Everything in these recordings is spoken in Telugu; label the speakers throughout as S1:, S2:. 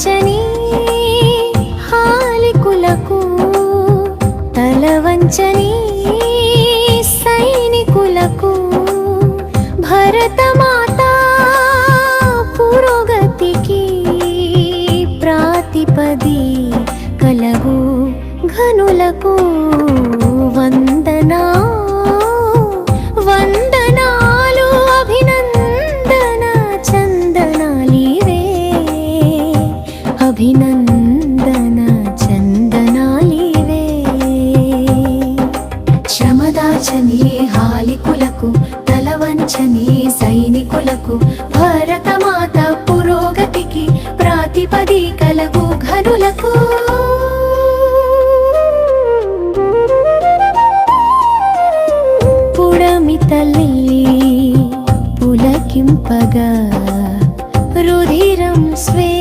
S1: నచ్చని హాలికులకు తలవంచని సైనికులకు భరతమాత పురోగతికి ప్రాతిపది కలవు ఘనులకు తలవంచని హాలికులకు తలవంచని సైనికులకు భారతమాత పురోగతికి ప్రాతిపది కలగు ఘనులకు. పుడమి తల్లి పులకింపగా రుధిరం స్వే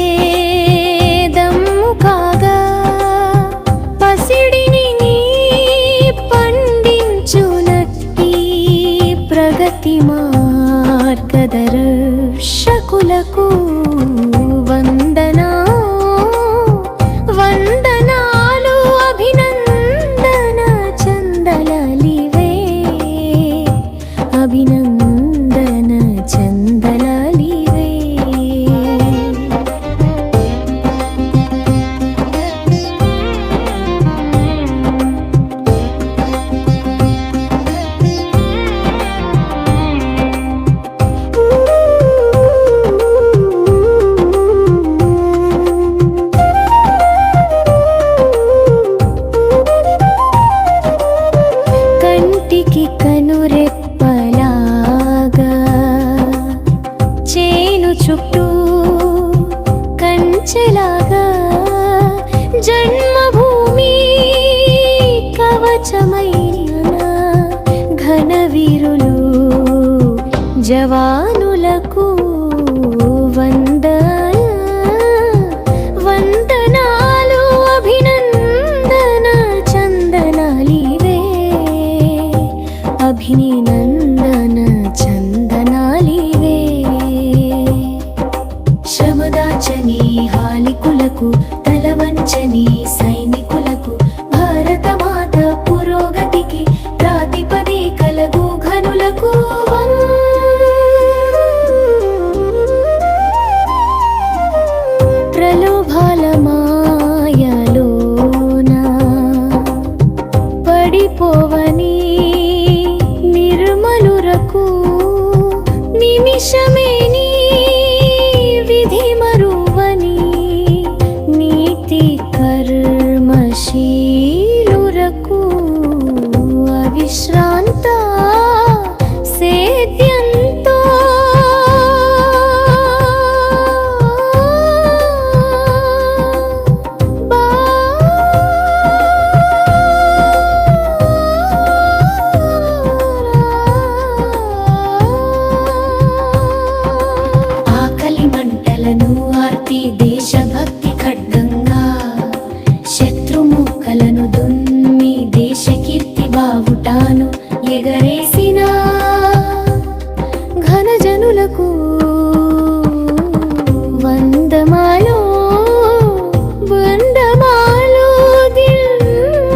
S1: సదరుషకులకు చుట్టూ కంచెలాగా జన్మభూమి కవచమైన ఘనవీరులు జవా ఎగరేసిన ఘనజనులకు వందమాలో వందమాలో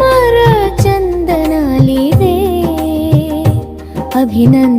S1: మర చందనాలిదే అభినందన